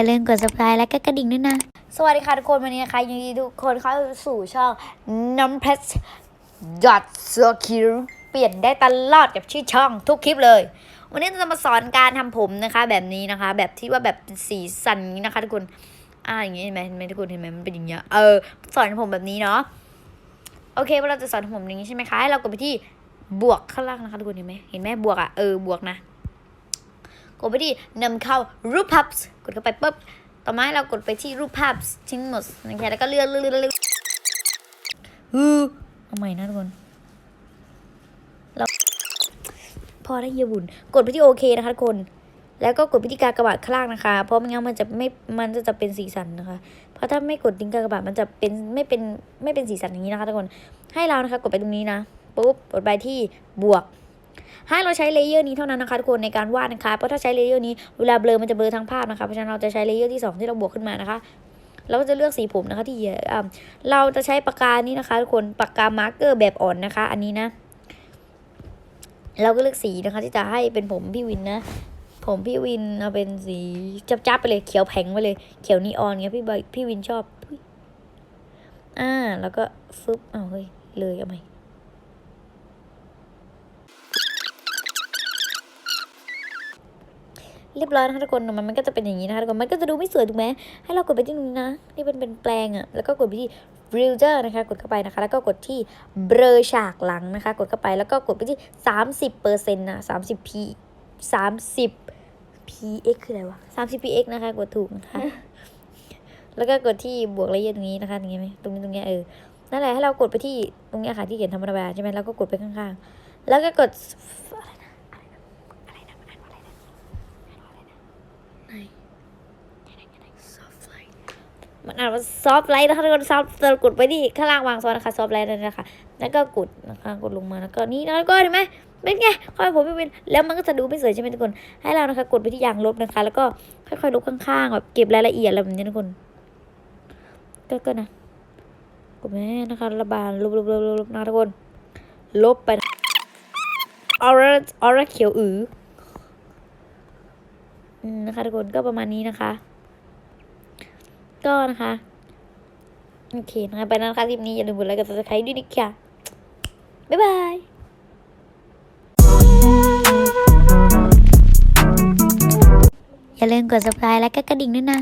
อย่าลืมกด subscribe และก็กระดิ่งด้วยนะ สวัสดีค่ะทุกคนวันนี้นะคะยินดีทุกคนเข้าสู่ช่องน้ำเพชรดอทเซอร์คิวเปลี่ยนได้ตลอดกับชื่อช่องทุกคลิปเลย วันนี้เราจะมาสอนการทำผมนะคะ แบบนี้นะคะ แบบที่ว่าแบบสีสันนี้นะคะทุกคนอ่าอย่างนี้เห็นไหมเห็นไหมทุกคนเห็นไหมมันเป็นอย่างเงี้ยเออสอนผมแบบนี้เนาะโอเคว่าเราจะสอนผมอย่างนี้ใช่ไหมคะให้เรากดไปที่บวกข้างล่างนะคะทุกคนเห็นไหมเห็นไหมบวกอะเออบวกนะ กดไปที่นำเข้ารูปภาพกดเข้าไปปุ๊บต่อมาให้เรากดไปที่รูปภาพทั้งหมดนะคะแล้วก็เลื่อนเลื่อนเลื่อนเลื่อนฮือเอาใหม่นะทุกคนเราพอได้เยบุญกดไปที่โอเคนะคะทุกคน แล้วก็กดไปที่กากบาทข้างล่างนะคะ เพราะไม่งั้นมันจะไม่มันจะจะเป็นสีสันนะคะ เพราะถ้าไม่กดดิ้งกากบาทมันจะเป็นไม่เป็นไม่เป็นสีสันอย่างนี้นะคะทุกคนให้เรานะคะ กดไปตรงนี้นะปุ๊บกดไปที่บวก ให้เราใช้เลเยอร์นี้เท่านั้นนะคะทุกคนในการวาดนะคะ เพราะถ้าใช้เลเยอร์นี้เวลาเบลอมันจะเบลอทั้งภาพนะคะ เพราะฉะนั้นเราจะใช้เลเยอร์ที่สองที่เราบวกขึ้นมานะคะเราก็จะเลือกสีผมนะคะที่อ่าเราจะใช้ปากกานี้นะคะทุกคนปากกามาร์กเกอร์แบบอ่อนนะคะ อันนี้นะ เราก็เลือกสีนะคะ ที่จะให้เป็นผมพี่วินนะ ผมพี่วินเอาเป็นสีจับๆไปเลยเขียวแผงไปเลยเขียวนีออนเงี้ยพี่บพี่วินชอบ อ่า แล้วก็ฟึบเอาเฮ้ยเลยเอาไหม เรียบร้อยนะคะทุกคนมันมันก็จะเป็นอย่างนี้นะคะทุกคนมันก็จะดูไม่สวยถูกไหมให้เรากดไปที่ตรงนี้นะที่เป็นเป็นแปลงอะ่ะแล้วก็กดไปที่ filter นะคะกดเข้าไปนะคะ แล้วก็กดที่เบลอฉากหลังนะคะ กดเข้าไปแล้วก็กดไปที่สามสิบเปอร์เซ็นต์นะสามสิบ p สามสิบ px คืออะไรวะสามสิบ px นะคะ กดถูกนะคะ แล้วก็กดที่บวกเลเยอร์ตรงนี้นะคะตรงนี้ไหมตรงนี้ตรงนี้เออนั่นแหละให้เรากดไปที่ตรงนี้ค่ะที่เขียนธรรมดาใช่ไหมแล้วก็กดไปข้างๆ แล้วก็กดอะไรนะอะไรนะอะไรนะอ่านว่าอะไรนะ มัน อ่านว่าซอฟไลท์นะคะทุกคนซอฟเรากดไปที่ข้างล่างวางซอนนะคะซอฟไลท์นั่นนะคะแล้วก็กดนะคะกดลงมาแล้วก็นี่แล้วก็เห็นไหมเป็นไงค่อยผมไม่เป็นแล้วมันก็จะดูไม่สวยใช่ไหมทุกคนให้เรานะคะ กดไปที่ยางลบนะคะ แล้วก็ค่อยๆลบข้างๆแบบเก็บรายละเอียดอะไรแบบนี้ทุกคนก็ก็นะกดแม่นะคะระบายลบลบลบลบนะทุกคน ลบไปออร่าออร่าเขียวอืออืมนะคะทุกคนก็ประมาณนี้นะคะ ก็นะคะ โอเคนะคะไปนั้นะคะคลิปนี้อย่าลืมกดไลค์กดซับสไครต์ด้วยนะคะบ๊ายบายอย่าลืมกด subscribe และก็กระดิ่งด้วยนะ